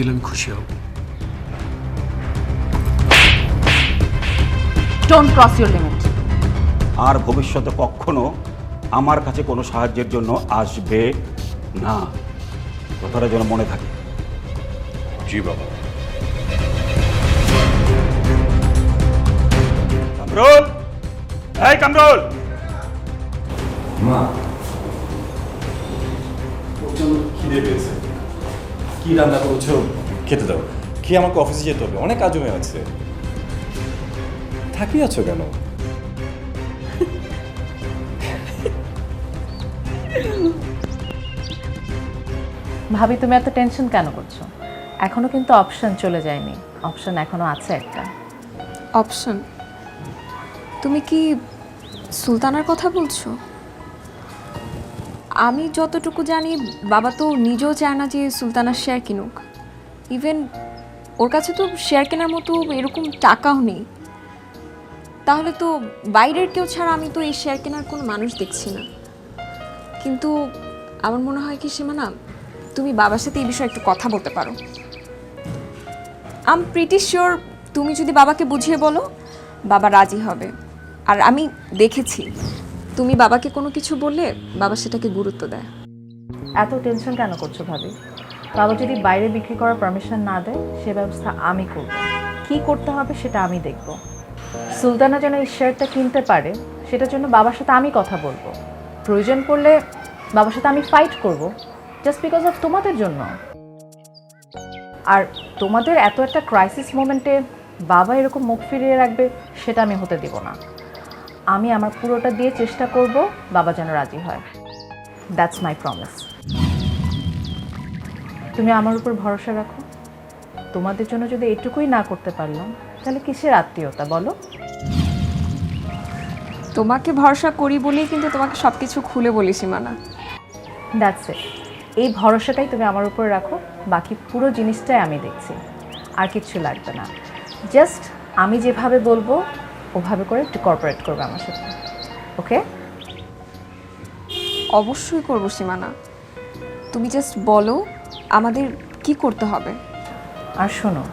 দিলে আমি খুশি হব। ডোন্ট ক্রস ইউর লিমিট আর ভবিষ্যতে কখনো আমার কাছে কোনো সাহায্যের জন্য আসবে না। কথাটা যেন মনে থাকে। জি বাবা। কামরুল! এই কামরুল! মা। কি রান্না করেছ? খেতে দাও। খেয়ে আমাকে অফিসে যেতে হবে। অনেক কাজ জমে আছে। থাকি আছো কেন? ভাবি তুমি এত টেনশন কেন করছ? এখনও কিন্তু অপশন চলে যায়নি। অপশন এখনও আছে একটা। অপশন তুমি কি সুলতানার কথা বলছো? আমি যতটুকু জানি, বাবা তো নিজেও চায় না যে সুলতানার শেয়ার কিনুক। ইভেন ওর কাছে তো শেয়ার কেনার মতো এরকম টাকাও নেই। তাহলে তো বাইরের কেউ ছাড়া আমি তো এই শেয়ার কেনার কোনো মানুষ দেখছি না। কিন্তু আমার মনে হয় কি সীমানা, তুমি বাবার সাথে এই বিষয়ে একটু কথা বলতে পারো। আম প্রিটি শিওর তুমি যদি বাবাকে বুঝিয়ে বলো, বাবা রাজি হবে। আর আমি দেখেছি। তুমি বাবাকে কোনো কিছু বললে বাবা সেটাকে গুরুত্ব দেয়। এত টেনশন কেন করছ ভাবি? বাবা যদি বাইরে বিক্রি করার পারমিশন না দেয়, সে ব্যবস্থা আমি করব। কি করতে হবে সেটা আমি দেখব। সুলতানা যেন এই শেয়ারটা কিনতে পারে, সেটার জন্য বাবার সাথে আমি কথা বলব। প্রয়োজন পড়লে বাবার সাথে আমি ফাইট করব জাস্ট বিকজ অফ তোমাদের জন্য। আর তোমাদের এত একটা ক্রাইসিস মোমেন্টে বাবা এরকম মুখ ফিরিয়ে রাখবে, সেটা আমি হতে দেব না। আমি আমার পুরোটা দিয়ে চেষ্টা করব বাবা যেন রাজি হয়। দ্যাটস মাই প্রমিস তুমি আমার উপর ভরসা রাখো। তোমাদের জন্য যদি এটুকুই না করতে পারলাম তাহলে কিসের আত্মীয়তা বলো? তোমাকে ভরসা করি বলেই কিন্তু তোমাকে সব কিছু খুলে বলি সীমানা। দ্যাটস ইট এই ভরসাটাই তুমি আমার উপর রাখো বাকি পুরো জিনিসটাই আমি দেখছি। আর কিচ্ছু লাগবে না। জাস্ট আমি যেভাবে বলব ওভাবে করে একটু কর্পোরেট করবে আমার সাথে। ওকে অবশ্যই করব সীমানা। তুমি জাস্ট বলো আমাদের কি করতে হবে? আর শোনো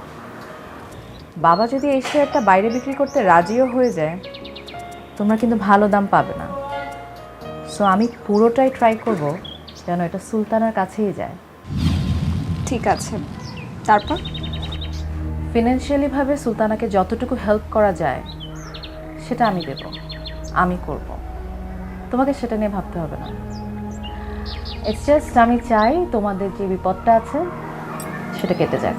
বাবা যদি এই শেয়ারটা বাইরে বিক্রি করতে রাজিও হয়ে যায় তোমরা কিন্তু ভালো দাম পাবে না। সো আমি পুরোটাই ট্রাই করব যেন এটা সুলতানার কাছেই যায়। ঠিক আছে। তারপর? ফিনান্সিয়ালিভাবে সুলতানাকে যতটুকু হেল্প করা যায় সেটা আমি দেব। আমি করব। তোমাকে সেটা নিয়ে ভাবতে হবে না। ইটস জাস্ট আমি চাই তোমাদের যে বিপদটা আছে সেটা কেটে যাক।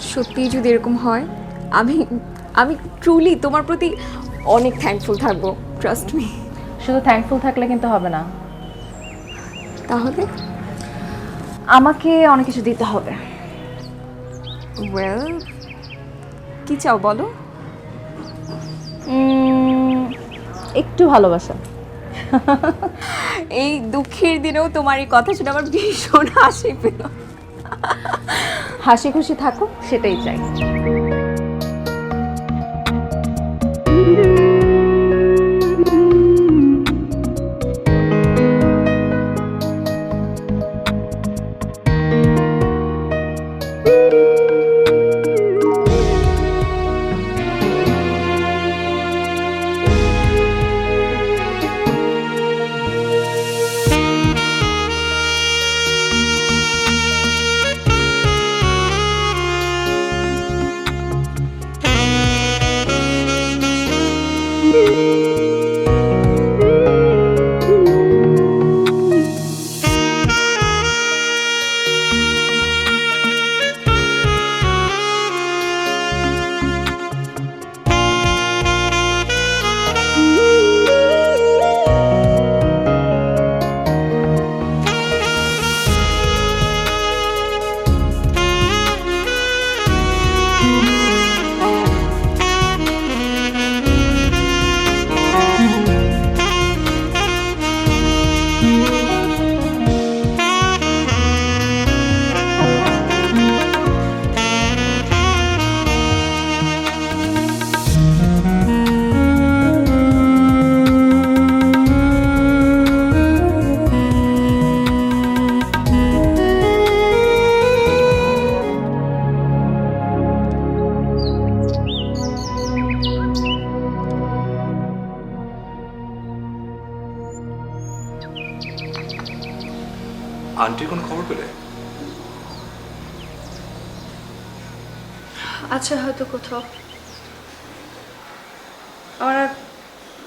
সত্যি যদি এরকম হয় আমি আমি ট্রুলি তোমার প্রতি অনেক থ্যাঙ্কফুল থাকব ট্রাস্ট মি শুধু থ্যাঙ্কফুল থাকলে কিন্তু হবে না। তাহলে? আমাকে অনেক কিছু দিতে হবে। ওয়েল কি চাও বলো? একটু ভালোবাসা। এই দুঃখের দিনেও তোমার এই কথা শুনে আমার ভীষণ হাসি পেল। হাসি খুশি থাকো সেটাই চাই। পেলে আছে হয়তো কোথাও। আমার আর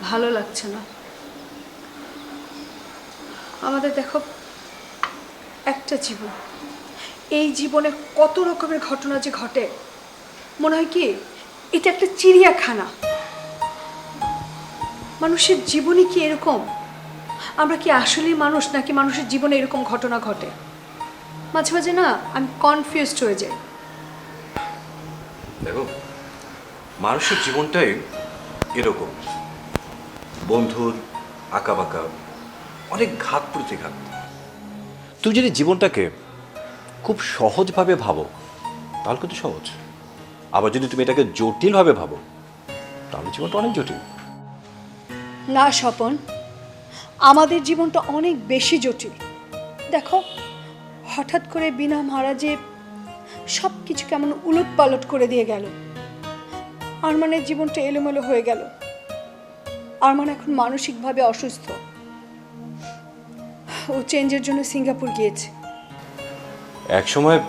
ভালো লাগছে না। আমাদের দেখো, একটা জীবন। এই জীবনে কত রকমের ঘটনা যে ঘটে। মনে হয় কি, এটা একটা চিড়িয়াখানা। মানুষের জীবনে কি এরকম? আমরা কি আসলেই মানুষ, নাকি মানুষের জীবনে এরকম ঘটনা ঘটে? মাঝে মাঝে না আমি কনফিউজড হয়ে যাই। দেখো মানুষের জীবনটাই এরকম। বন্ধুর আঁকা বাঁকা অনেক ঘাত প্রতিঘাত তুমি যদি জীবনটাকে খুব সহজভাবে ভাবো তাহলে কিন্তু সহজ। আবার যদি তুমি এটাকে জটিলভাবে ভাবো তাহলে জীবনটা অনেক জটিল। না স্বপন আমাদের জীবনটা অনেক বেশি জটিল। দেখো হঠাৎ করে বিনা মহারাজে সব কিছু কেমন উলট পালট করে দিয়ে গেল। আরমানের জীবনটা এলোমেলো হয়ে গেল। আরমান এখন মানসিকভাবে অসুস্থ। ও চেঞ্জের জন্য সিঙ্গাপুর গিয়েছে। এক সময়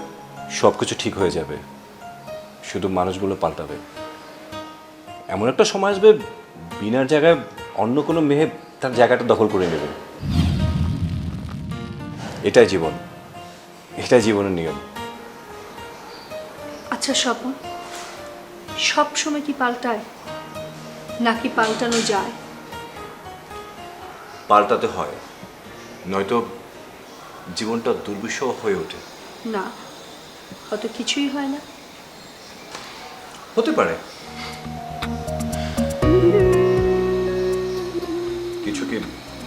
সব কিছু ঠিক হয়ে যাবে। শুধু মানুষগুলো পাল্টাবে। এমন একটা সময় আসবে, বিনার জায়গায় অন্য কোনো মেয়ে তার জায়গাটা দখল করে নেবে। এটাই জীবন। এটাই জীবনের নিয়ম। আচ্ছা স্বপন সব সময় কি পাল্টায় নাকি পাল্টানো যায়? পাল্টাতে হয় নয়তো জীবনটা দুর্বিষহ হয়ে ওঠে। না হয়তো কিছুই হয় না। হতে পারে। কিছু কি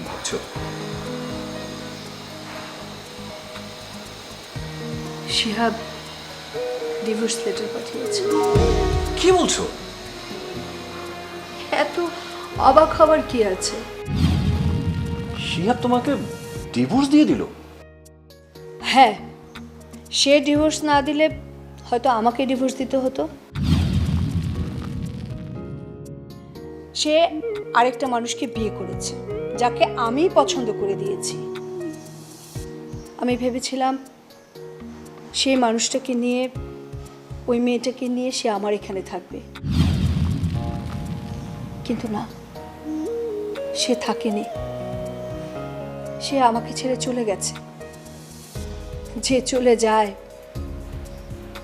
ভাবছ? শিহাব ডিভোর্স লেটার পাঠিয়েছে। কি বলছো? এত অবাক হবার কি আছে? শিহাব তোমাকে ডিভোর্স দিয়ে দিল? হ্যাঁ সে ডিভোর্স না দিলে হয়তো আমাকে ডিভোর্স দিতে হতো। সে আরেকটা মানুষকে বিয়ে করেছে যাকে আমি পছন্দ করে দিয়েছি। আমি ভেবেছিলাম সেই মানুষটাকে নিয়ে, ওই মেয়েটাকে নিয়ে সে আমার এখানে থাকবে। কিন্তু না, সে থাকেনি। সে আমাকে ছেড়ে চলে গেছে। যে চলে যায়,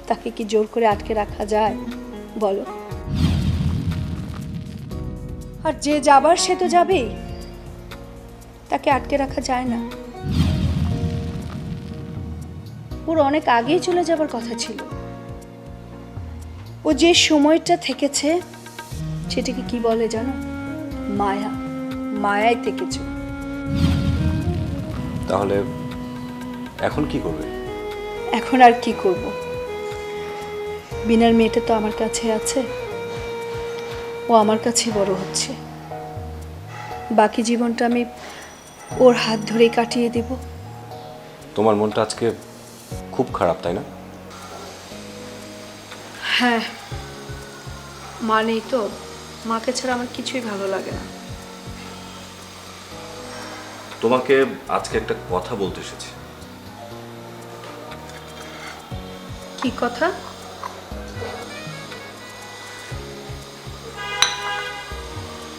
তাকে কি জোর করে আটকে রাখা যায়, বলো। আর যে যাবার সে তো যাবেই। তাকে আটকে রাখা যায় না। ওর অনেক আগেই চলে যাবার কথা ছিল। ও যে সময়টা থেকেছে সেটাকে কি বলে জানো? মায়া। মায়ায় থেকেছে তাহলে এখন কি করবে? এখন আর কি করব? বিনার মেয়েটা তো আমার কাছে আছে। ও আমার কাছে বড় হচ্ছে। বাকি জীবনটা আমি ওর হাত ধরেই কাটিয়ে দেব। তোমার মনটা আজকে খুব খারাপ তাই না? হ্যাঁ মা নেই তো মাকে ছাড়া আমার কিছুই ভালো লাগে না। তোমাকে আজকে একটা কথা বলতে এসেছি। কি কথা?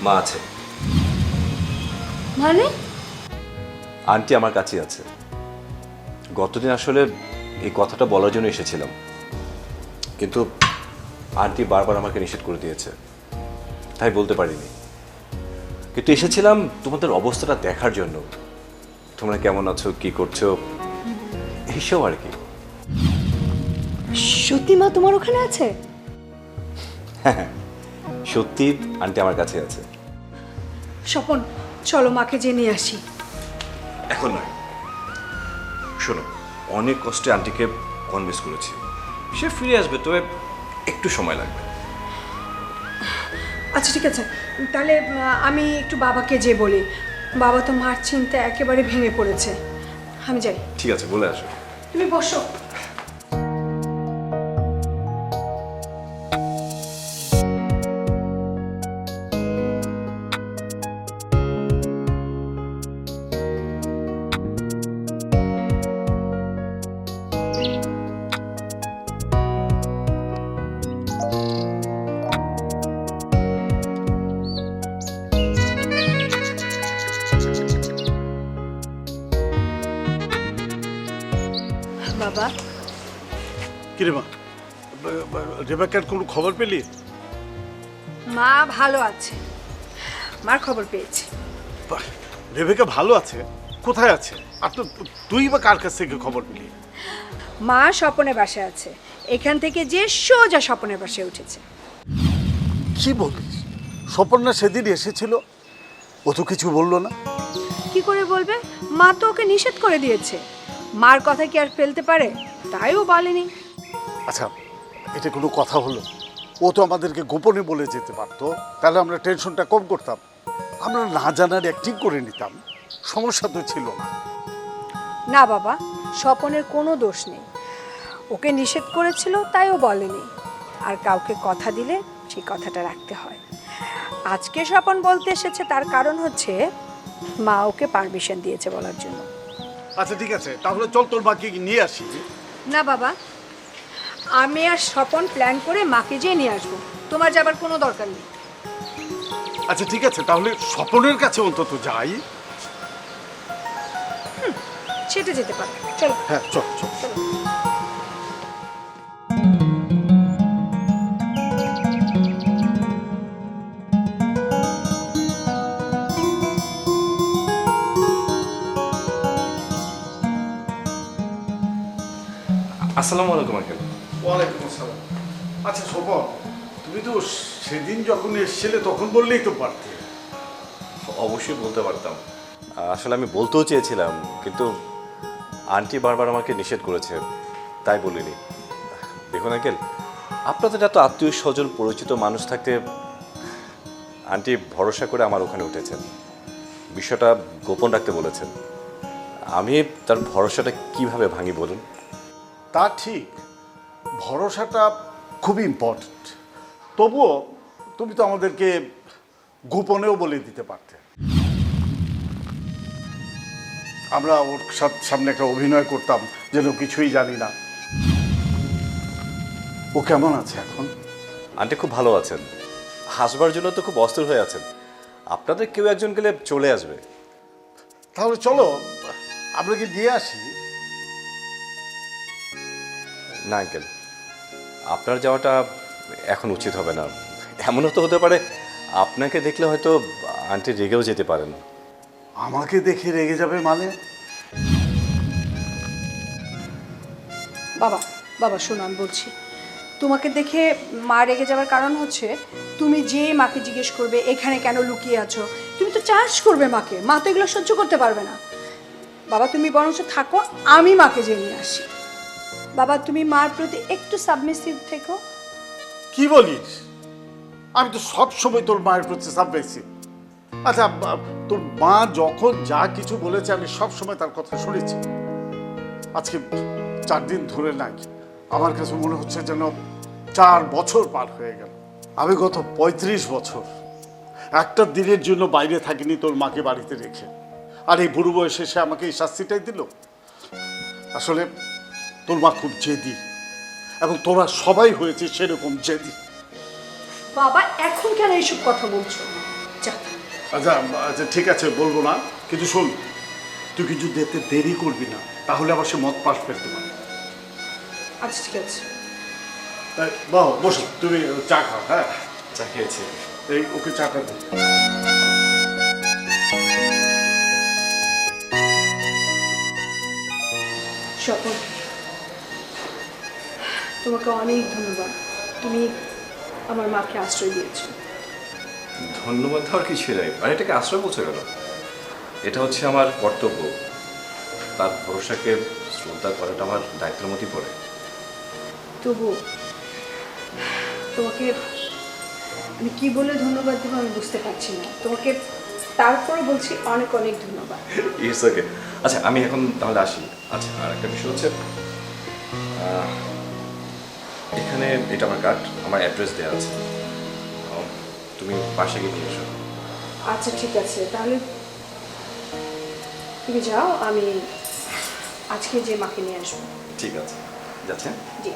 মা আছে। মানে? আন্টি আমার কাছে আছে। গতদিন আসলে এই কথাটা বলার জন্য এসেছিলাম। কিন্তু আন্টি বারবার আমাকে নিষেধ করে দিয়েছে। তাই বলতে পারিনি। কিন্তু এসেছিলাম তোমাদের অবস্থাটা দেখার জন্য। তোমরা কেমন আছো কি করছ? এইসব আর কি। সত্যি মা তোমার ওখানে আছে? সত্যি আন্টি আমার কাছে আছে। স্বপন চলো মাকে জেনে আসি। এখন নয়। শোনো অনেক কষ্টে আন্টিকে কনভিন্স করেছি। সে ফিরে আসবে তবে একটু সময় লাগবে। আচ্ছা ঠিক আছে। তাহলে আমি একটু বাবাকে যে বলি। বাবা তো মার চিন্তা একেবারে ভেঙে পড়েছে। আমি যাই। ঠিক আছে বলে আসো। তুমি বসো। রেবেকার কোনো খবর পেলি? মা ভালো আছে। মার খবর পেয়েছি। বাহ, রেবেকা ভালো আছে? কোথায় আছে? আর তো তুই বা কার কাছ থেকে খবর পেলি? মা স্বপনের বাসায় আছে। এখান থেকে যে সোজা স্বপনের বাসায় উঠেছে। কি বলিস? স্বপর্ণা সেদিন এসেছিল? ও তো কিছু বলল না। কি করে বলবে? মা তো ওকে নিষেধ করে দিয়েছে। মার কথা কি আর ফেলতে পারে? তাই ও বলেনি। আচ্ছা এটা কোনো কথা হলো। ও তো আমাদেরকে গোপনে বলে যেতে পারতো। তাহলে আমরা টেনশনটা কম করতাম। আমরা না জানার অ্যাক্টিং করে নিতাম। সমস্যা তো ছিল না। না বাবা স্বপনের কোনো দোষ নেই। ওকে নিষেধ করেছিল তাই ও বলেনি। আর কাউকে কথা দিলে সেই কথাটা রাখতে হয়। আজকে স্বপন বলতে এসেছে তার কারণ হচ্ছে মা ওকে পারমিশন দিয়েছে বলার জন্য। আচ্ছা ঠিক আছে। তাহলে চল তোর বাকি নিয়ে আসি। না বাবা আমি আর স্বপন প্ল্যান করে মাকে যেয়ে নিয়ে আসব। তোমার যাবার কোনো দরকার নেই। আচ্ছা ঠিক আছে তাহলে স্বপনের কাছে অন্তত যাই। সেটা যেতে পারে। চলো। হ্যাঁ চল চল। চলো। আসসালামু আলাইকুম আঙ্কেল। ওয়ালাইকুম আসসালাম। আচ্ছা স্বপন তুমি তো সেদিন যখন এসেছিলে তখন বললেই তো পারতে। অবশ্যই বলতে পারতাম। আসলে আমি বলতেও চেয়েছিলাম কিন্তু আন্টি বারবার আমাকে নিষেধ করেছে তাই বলিনি। দেখুন আঙ্কেল আপনাদের এত আত্মীয় স্বজন পরিচিত মানুষ থাকতে আন্টি ভরসা করে আমার ওখানে উঠেছেন। বিষয়টা গোপন রাখতে বলেছেন। আমি তার ভরসাটা কীভাবে ভাঙি বলুন? তা ঠিক ভরসাটা খুব ইম্পর্ট্যান্ট তবুও তুমি তো আমাদেরকে গোপনেও বলে দিতে পারতে। আমরা ওর সাথ- সামনে একটা অভিনয় করতাম যেন কিছুই জানি না। ও কেমন আছে এখন? আন্টি খুব ভালো আছেন। হাসবার জন্য তো খুব অস্থির হয়ে আছেন। আপনাদের কেউ একজন গেলে চলে আসবে। তাহলে চলো আমরা কি দিয়ে আসি? না আঙ্কেল। আপনার যাওয়াটা এখন উচিত হবে না। এমনও তো হতে পারে আপনাকে দেখলে হয়তো আন্টি রেগেও যেতে পারেন। আমাকে দেখে রেগে যাবে মানে? বাবা বাবা শোনো আমি বলছি। তোমাকে দেখে মা রেগে যাওয়ার কারণ হচ্ছে তুমি যে মাকে জিজ্ঞেস করবে এখানে কেন লুকিয়ে আছো তুমি তো চার্জ করবে মাকে। মা তো এগুলো সহ্য করতে পারবে না। বাবা তুমি বরঞ্চ থাকো আমি মাকে জেনে নিয়ে আসি। বাবা, তুমি মার প্রতি একটু সাবমিসিভ থেকো। কি বলিস? আমি তো সব সময় তোর মায়ের প্রতি সাবমিসিভ আচ্ছা তোর মা যখন যা কিছু বলেছে, আমি সব সময় তার কথা শুনেছি। আজকে চার দিন ধরে নাই। আমার কাছে মনে হচ্ছে যেন চার বছর পার হয়ে গেল। আমি গত পঁয়ত্রিশ বছর একটা দিনের জন্য বাইরে থাকিনি তোর মাকে বাড়িতে রেখে। আর এই বুড়ো বয়সে সে আমাকে এই শাস্তিটাই দিল। আসলে তোর মা খুব জেদি। এবং তোরা সবাই হয়েছে সেরকম জেদি। বাবা এখন কেন এইসব কথা বলছো? যা। আচ্ছা আচ্ছা ঠিক আছে বলব না। কিন্তু শোন তুই কিছু দেখতে দেরি করবি না। তাহলে আবার সে মত পাশ ফেলতে পারে। আচ্ছা ঠিক আছে। তাই, বাহ বসো তুমি চা খাও হ্যাঁ? চা খেয়েছি। এই ওকে চাটা দে। তোমাকে অনেক ধন্যবাদ। তুমি আমার মাকে আশ্রয় দিয়েছ। ধন্যবাদ দেওয়ার কিছুই নাই। আর এটাকে আশ্রয় বলছে গেল এটা হচ্ছে আমার কর্তব্য। তার ভরসাকে শ্রদ্ধা করাটা আমার দায়িত্বের মধ্যেই পড়ে। তবু তোমাকে আমি কি বলে ধন্যবাদ দেবো আমি বুঝতে পারছি না। তোমাকে তারপরে বলছি অনেক অনেক ধন্যবাদ। ইটস ওকে আচ্ছা আমি এখন তাহলে আসি। আচ্ছা আর একটা বিষয় হচ্ছে এখানে এটা আমার কার্ড আমার অ্যাড্রেস দেওয়া আছে। তুমি পাশে গিয়ে নিয়ে এসো। আচ্ছা ঠিক আছে। তাহলে তুমি যাও আমি আজকে যে মাকে নিয়ে আসব। ঠিক আছে। যাচ্ছেন? জি।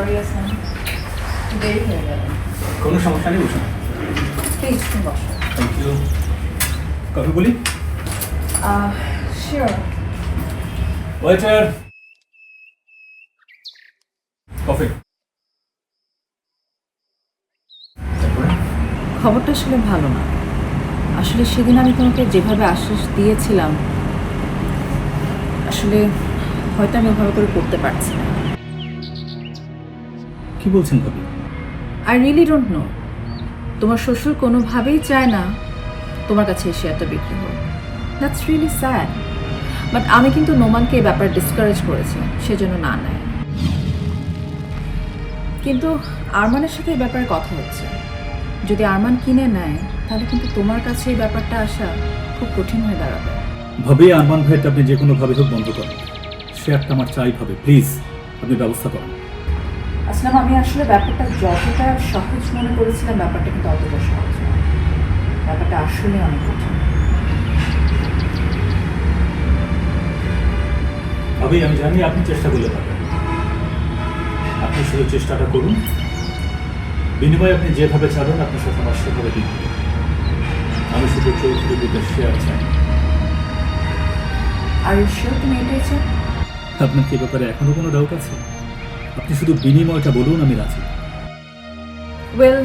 সরি আসলাম দেরি হয়ে গেল। কোনো সমস্যা নেই বসুন প্লিজ তুমি বসো। থ্যাংক ইউ কফি বলি? Sure waiter coffee. খবরটা আসলে ভালো না। আসলে সেদিন আমি তোমাকে যেভাবে আশ্বাস দিয়েছিলাম আসলে হয়তো আমি ওভাবে করে করতে পারছি না। কি বলছেন ভাবি আই রিয়েলি ডোন্ট নো তোমার শ্বশুর কোনোভাবেই চায় না তোমার কাছে এই শেয়ারটা বিক্রি হোক। দ্যাটস রিয়েলি স্যাড বাট আমি কিন্তু নোমানকে এই ব্যাপারে ডিসকারেজ করেছি সেজন্য না নেয়। কিন্তু আরমানের সাথে এই ব্যাপারে কথা হচ্ছে। যদি আরমান কিনে নেয় তাহলে কিন্তু তোমার কাছে এই ব্যাপারটা আসা খুব কঠিন হয়ে দাঁড়াবে। ভাবে আরমান ভাইয়েরটা আপনি যে কোনোভাবে হোক বন্ধ করেন। শেয়ারটা আমার চাই ভাবে প্লিজ আপনি ব্যবস্থা করেন। আসলাম আমি আসলে ব্যাপারটা যতটা সহজ মনে করেছিলাম ব্যাপারটা কিন্তু অতটা সহজ ব্যাপারটা আসলে অনেক কঠিন। ভাবে আমি জানি আপনি চেষ্টা করলে পারবেন। আপনি শুধু চেষ্টাটা করুন। বিনিময়ে আপনি যেভাবে চাবেন আপনার সাথে আমার সেভাবে দিন। আমি শুধু চৌধুরী গ্রুপের শেয়ার চাই। আর শিওর তুমি এটাই চাও? আপনার কি ব্যাপারে এখনও কোনো ডাউট আছে? আপনি শুধু বিনিময়টা বলুন আমি রাজি। ওয়েল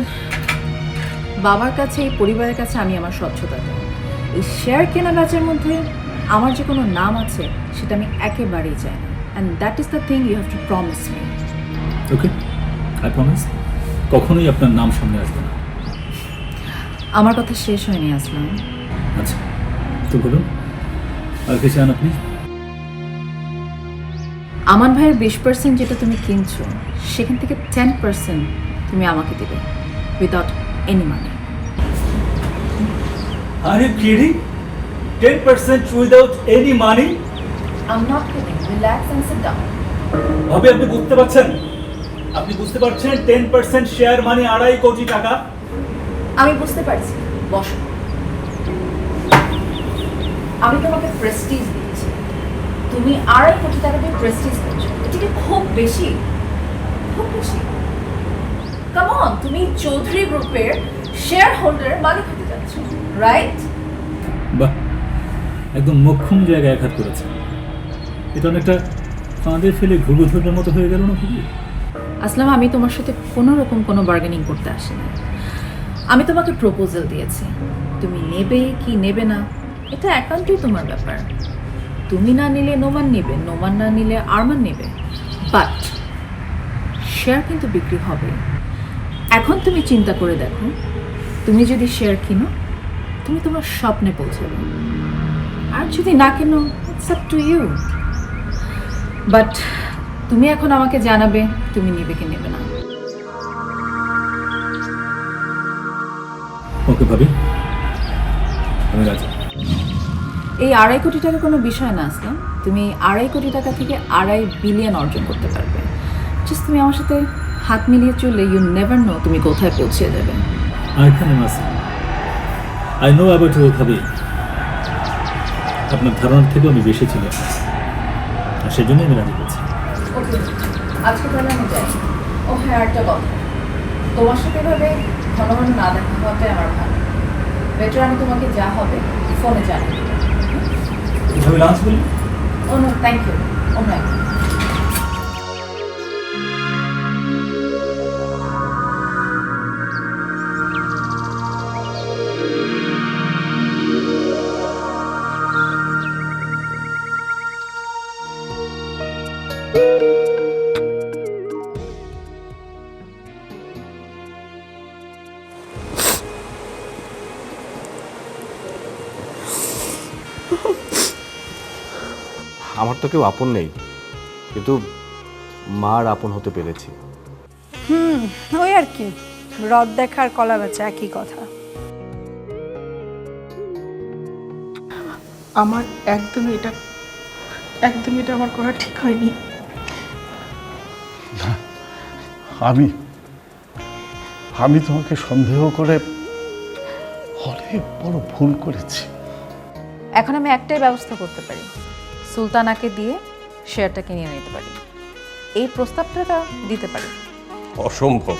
বাবার কাছে এই পরিবারের কাছে আমি আমার স্বচ্ছতা এই শেয়ার কেনা বেচার মধ্যে আমার যে কোনো নাম আছে সেটা আমি একেবারেই চাই না। And that is the thing you have to promise me okay I promise কখনোই আপনার নাম সামনে আসবে না। আমার কথা শেষ হয়নি আসলাম। আচ্ছা তো বলুন আর কি চান আপনি? আমার ভাইয়ের বিশ পার্সেন্ট যেটা তুমি কিনছো সেখান থেকে টেন পার্সেন্ট তুমি আমাকে দেবে without any money Are you kidding? 10% without any money? I'm not kidding relax and sit down ভাবে আপনি বুঝতে পারছেন? আপনি বুঝতে পারছেন টেন পার্সেন্ট শেয়ার মানে আড়াই কোটি টাকা? আমি বুঝতে পারছি। বসো। আমি তোমাকে প্রেস্টিজ তুমি আড়াই কোটি টাকা দিয়ে প্রেস্টিজ করছ এটা কি খুব বেশি খুব বেশি। কামন তুমি চৌধুরী গ্রুপের শেয়ার হোল্ডারের মালিক হতে যাচ্ছ রাইট বাহ একদম মক্ষম জায়গায় আঘাত করেছে। এটা অনেকটা ফাঁদে ফেলে ঘুঘু ধরবার মতো হয়ে গেল না খুবই আসলাম আমি তোমার সাথে কোনো রকম কোনো বার্গেনিং করতে আসিনি। আমি তোমাকে প্রপোজাল দিয়েছি। তুমি নেবে কি নেবে না এটা একান্তই তোমার ব্যাপার। তুমি না নিলে নোমান নেবে, নোমান না নিলে আরমান নেবে। বাট শেয়ার কিন্তু বিক্রি হবে। এখন তুমি চিন্তা করে দেখো, তুমি যদি শেয়ার কিনো, তুমি তোমার স্বপ্নে পৌঁছাবে। আর যদি না কেনো it's up to you but তুমি এখন আমাকে জানাবে, তুমি নেবে কি নেবে না। ওকে ভাবি। আমি রাজি। এই আড়াই কোটি টাকা কোনো বিষয় না আসলাম তুমি আড়াই কোটি টাকা থেকে আড়াই বিলিয়ন অর্জন করতে পারবে। জাস্ট তুমি আমার সাথে হাত মিলিয়ে চললে ইউ নেভার নো তুমি কোথায় পৌঁছে যাবে I can imagine I know about your আপনার ধারণার থেকেও আমি বেশি ছিল আর সেজন্যই আমি রাজি করছি আজকে তাহলে আমি যাই। ও হ্যাঁ একটা কথা। তোমার সাথে এভাবে ঘন ঘন না দেখা হওয়াটাই আমার ভালো। বেটার আমি তোমাকে যা হবে ফোনে I you lunch, will you? Oh no, thank you. Alright. আমার তো কেউ আপন নেই কিন্তু মার আপন হতে পেরেছি। ওই আর কি রদ দেখার কলা বেচা একই কথা। আমার একদমই এটা একদমই এটা আমার করা ঠিক হয়নি। আমি আমি তোমাকে সন্দেহ করে অনেক বড় ভুল করেছি। এখন আমি একটাই ব্যবস্থা করতে পারি। সুলতানাকে দিয়ে শেয়ারটা কিনে নিতে পারি। এই প্রস্তাবটা দিতে পারি। অসম্ভব।